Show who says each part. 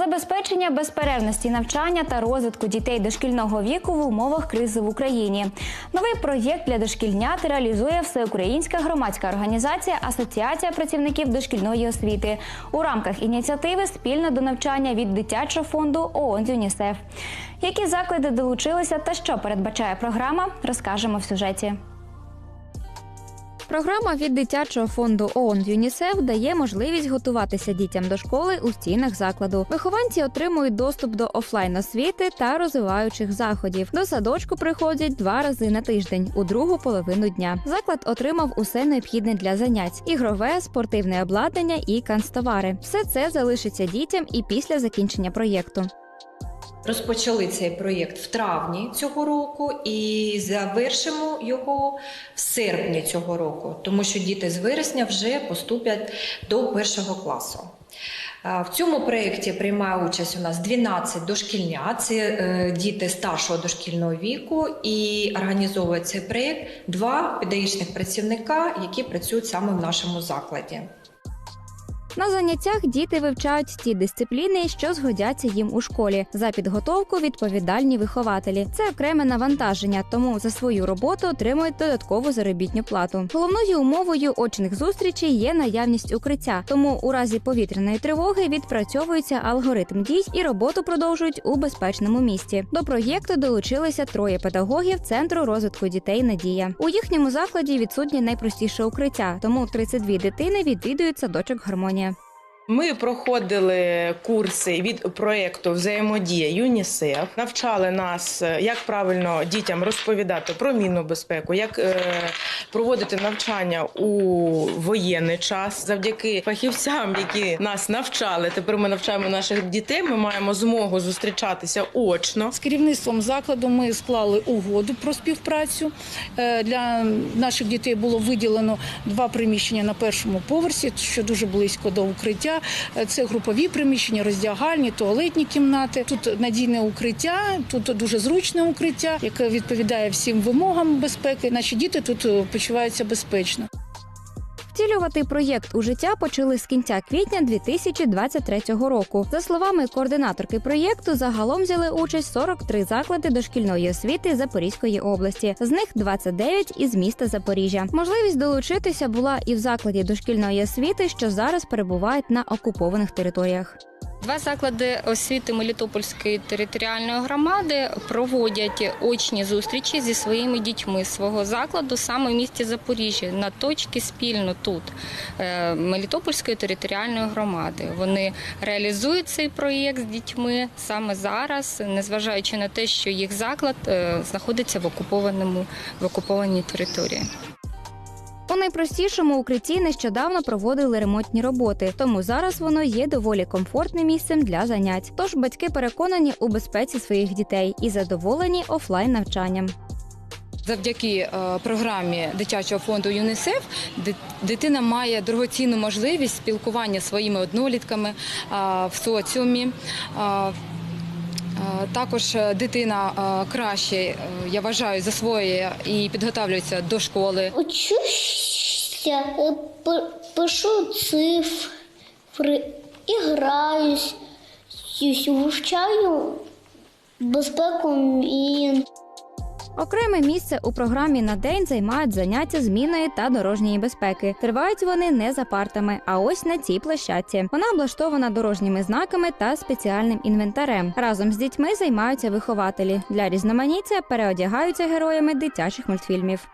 Speaker 1: Забезпечення безперервності навчання та розвитку дітей дошкільного віку в умовах кризи в Україні. Новий проєкт для дошкільнят реалізує всеукраїнська громадська організація Асоціація працівників дошкільної освіти у рамках ініціативи Спільне до навчання від дитячого фонду ООН з ЮНІСЕФ. Які заклади долучилися та що передбачає програма, розкажемо в сюжеті. Програма від дитячого фонду ООН ЮНІСЕФ дає можливість готуватися дітям до школи у стінах закладу. Вихованці отримують доступ до офлайн освіти та розвиваючих заходів. До садочку приходять два рази на тиждень у другу половину дня. Заклад отримав усе необхідне для занять: ігрове, спортивне обладнання і канцтовари. Все це залишиться дітям і після закінчення проєкту.
Speaker 2: Розпочали цей проєкт в травні цього року і завершимо його в серпні цього року, тому що діти з вересня вже поступлять до першого класу. В цьому проєкті приймає участь у нас 12 дошкільнят, це е, діти старшого дошкільного віку, і організовує цей проєкт два педагогічних працівника, які працюють саме в нашому закладі.
Speaker 1: На заняттях діти вивчають ті дисципліни, що згодяться їм у школі. За підготовку відповідальні вихователі. Це окреме навантаження, тому за свою роботу отримують додаткову заробітну плату. Головною умовою очних зустрічей є наявність укриття. Тому у разі повітряної тривоги відпрацьовується алгоритм дій і роботу продовжують у безпечному місці. До проєкту долучилися троє педагогів центру розвитку дітей Надія. У їхньому закладі відсутнє найпростіше укриття, тому 32 дитини відвідують садочок гармонія.
Speaker 3: Ми проходили курси від проєкту Взаємодія ЮНІСЕФ. Навчали нас, е, як правильно дітям розповідати про мінну безпеку, як е, проводити навчання у воєнний час. Завдяки фахівцям, які нас навчали. Тепер ми навчаємо наших дітей. Ми маємо змогу зустрічатися очно.
Speaker 4: З керівництвом закладу ми склали угоду про співпрацю. Е, Для наших дітей було виділено два приміщення на першому поверсі, що дуже близько до укриття. Е, Це групові приміщення, роздягальні, туалетні кімнати. Тут надійне укриття, тут дуже зручне укриття, яке відповідає всім вимогам безпеки. Наші діти тут е, почуваються безпечно.
Speaker 1: Втілювати проєкт у життя почали з кінця квітня 2023 року. За словами координаторки проєкту, загалом взяли участь 43 заклади дошкільної освіти Запорізької області. З них 29 із міста Запоріжжя. Можливість долучитися була і в закладі дошкільної освіти, що зараз перебувають на окупованих територіях.
Speaker 5: Два заклади освіти Мелітопольської територіальної громади проводять очні зустрічі зі своїми дітьми свого закладу саме в місті Запоріжжя на точці спільно тут е, Мелітопольської територіальної громади. Вони реалізують цей проєкт з дітьми саме зараз, незважаючи на те, що їх заклад е, знаходиться в окупованому в окупованій території.
Speaker 1: У найпростішому укритті нещодавно проводили ремонтні роботи, тому зараз воно є доволі комфортним місцем для занять. Тож батьки переконані у безпеці своїх дітей і задоволені офлайн навчанням.
Speaker 6: Завдяки е, програмі дитячого фонду ЮНІСЕФ ди- дитина має дорогоцінну можливість спілкування своїми однолітками е, в соціумі. Е, Також е, дитина е, краще, я вважаю, засвоює і підготовлюється до школи.
Speaker 7: Учуся, пишу цифри, і граюсь, вивчаю безпеку мін.
Speaker 1: Окреме місце у програмі на день займають заняття зміною та дорожньої безпеки. Тривають вони не за партами, а ось на цій площадці. Вона облаштована дорожніми знаками та спеціальним інвентарем. Разом з дітьми займаються вихователі. Для різноманіття переодягаються героями дитячих мультфільмів.